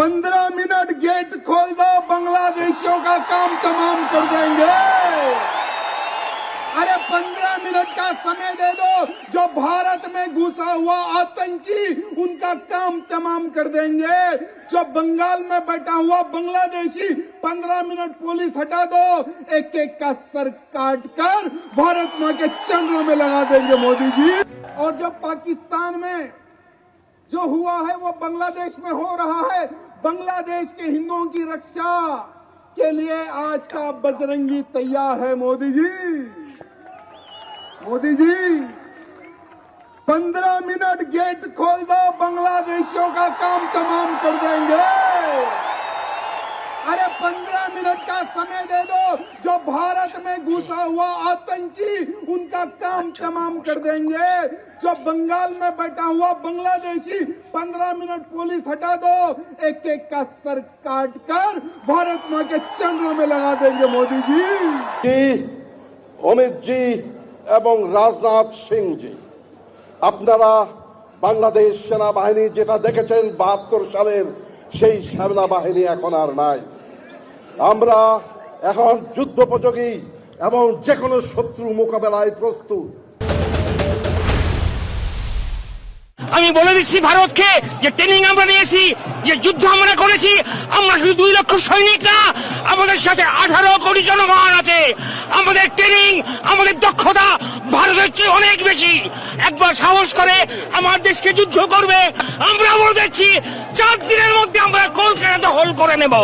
पंद्रह minute gate खोल दो बांग्लादेशियों का काम तमाम कर देंगे। अरे पंद्रह मिनट का समय दे दो, जो भारत में घुसा हुआ आतंकी, उनका काम तमाम कर देंगे। जो बंगाल में बैठा हुआ बांग्लादेशी, पंद्रह मिनट पुलिस हटा दो एक एक का सर काट कर भारत माँ के चरणों में लगा देंगे मोदी जी। और जब पाकिस्तान में जो हुआ है वो बांग्लादेश में हो रहा है। बांग्लादेश के हिंदुओं की रक्षा के लिए आज का बजरंगी तैयार है मोदी जी। मोदी जी, पंद्रह मिनट गेट खोल दो, बांग्लादेशियों का काम तमाम कर देंगे। अरे पंद्रह मिनट का समय दे दो जो भारत में घुसा हुआ आतंकी उनका काम तमाम कर देंगे जो बंगाल में बैठा हुआ बांग्लादेशी पंद्रह मिनट पुलिस हटा दो एक एक का सर काट कर भारत माँ के चरणों में लगा देंगे मोदी जी জি অমিত জি এবং রাজনাথ সিং জি আপনারা বাংলাদেশ সেনাবাহিনী যেটা দেখেছেন বাহাত্তর সালের সেই সেনাবাহিনী এখন আর নাই। আমরা এখন যুদ্ধোপযোগী এবং যে কোনো শত্রু মোকাবেলায় প্রস্তুত। আমি বলে দিচ্ছি ভারতকে যে ট্রেনিং আমরা নিয়েছি, যে যুদ্ধ আমরা করেছি, আমরা শুধু দুই লক্ষ সৈনিক না, আমাদের সাথে আঠারো কোটি জনগণ আমাদের ট্রেনিং আমাদের দক্ষতা ভারতের চেয়ে অনেক বেশি। একবার সাহস করে আমার দেশকে যুদ্ধ করবে, আমরা বলে দিচ্ছি চার দিনের মধ্যে আমরা কলকাতা হল করে নেব।